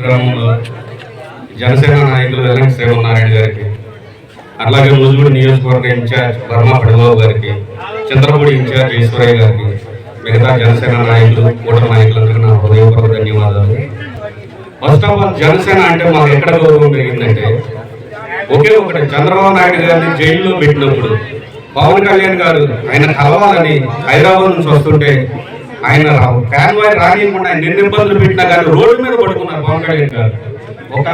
గ్రామంలో జనసేన నాయకులు వెల్లంకి శ్రీమన్నారాయణ గారికి అలాగే ముజుగుడి నియోజకవర్గ ఇన్ఛార్జ్ వర్మ పడిబాబు గారికి చంద్రపూడి ఇన్ఛార్జ్ ఈశ్వరయ్య గారికి మిగతా జనసేన నాయకులు కూడ నాయకులందరికీ నా హృదయపూర్వక ధన్యవాదాలు. ఫస్ట్ ఆఫ్ ఆల్ జనసేన అంటే మాకు ఎక్కడ గౌరవం పెరిగిందంటే ఒకే ఒకటి చంద్రబాబు నాయుడు గారిని జైల్లో పెట్టినప్పుడు పవన్ కళ్యాణ్ గారు ఆయన కలవాలని హైదరాబాద్ నుంచి వస్తుంటే ఆయన కాన్వాయ్ రానియకుండా ఆయన ఎన్ని ఇబ్బందులు పెట్టినా కానీ రోడ్డు మీద పడుకున్నారు పవన్ కళ్యాణ్ గారు. ఒక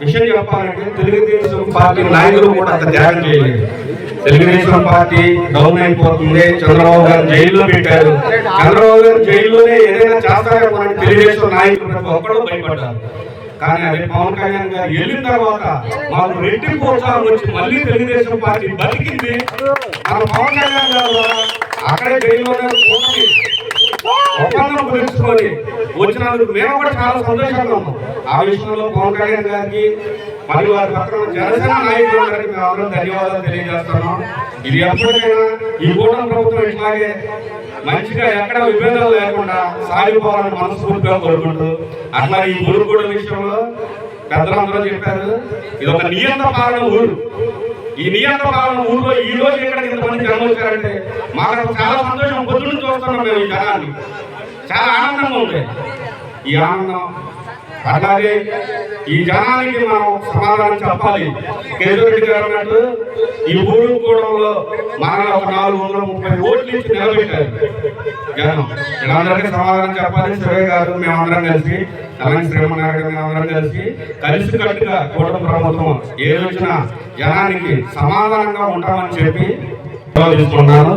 విషయం చెప్పాలంటే తెలుగుదేశం పార్టీ నాయకులు కూడా అంత త్యాగం చేయలేదు. తెలుగుదేశం పార్టీ డౌన్ అయిపోతుంది. చంద్రబాబు గారు జైల్లో పెట్టారు. చంద్రబాబు గారు జైల్లోనే ఏదైనా చేస్తారేమో అని తెలుగుదేశం నాయకులు ప్రతి భయపడ్డారు. కానీ అదే పవన్ కళ్యాణ్ గారు వెళ్ళిన తర్వాత మాకు రెట్టింపు ప్రోత్సాహం వచ్చి మళ్ళీ తెలుగుదేశం పార్టీ బతికింది. మన పవన్ కళ్యాణ్ గారు అక్కడే జైల్లోనే ఒప్పందం కుదుర్చుకొని వచ్చినందుకు మేము కూడా చాలా సంతోషంగా ఉన్నాం. ఆ విషయంలో పవన్ కళ్యాణ్ గారికి మరియు వారి పక్కన జనసేన నాయకులు గారికి మేము అందరం ధన్యవాదాలు తెలియజేస్తున్నాం. ఇది ఎప్పటికైనా ఈ కూటమి ప్రభుత్వం ఇట్లాగే మంచిగా ఎక్కడ విభేదాలు లేకుండా సాగిపోవాలని మనస్ఫూర్తిగా కోరుకుంటూ అట్లా ఈ గురుగూడ విషయంలో పెద్దలందరూ చెప్పారు ఇది ఒక నియంత్రణ పాలన ఊరు. ఈ నియంత్రణ పాలన ఊరిలో ఈ రోజు ఇక్కడ ఇంతమంది జనం వచ్చారంటే మాకు చాలా సంతోషం పొద్దు చూస్తున్నాం మేము ఈ జనాన్ని చాలా ఆనందంగా ఉంది ఈ ఆనందం. అలాగే ఈ జనానికి మనం సమాధానం చెప్పాలి. కేజీరెడ్డి గారు అన్నట్టు ఈ ఊరు కూడంలో మన ఒక నాలుగు వందల ముప్పై ఓట్లు ఇచ్చి నిలబెట్టారు. జనం. వీళ్ళందరికీ సమాధానం చెప్పాలి. సురే గారు మేమందరం కలిసి అలాగే శ్రీమన్నారాయణ గారు మేమందరం కలిసి కలిసి కట్టుగా కూటమి ప్రభుత్వం ఏ రోజున జనానికి సమాధానంగా ఉంటామని చెప్పి తీసుకున్నాను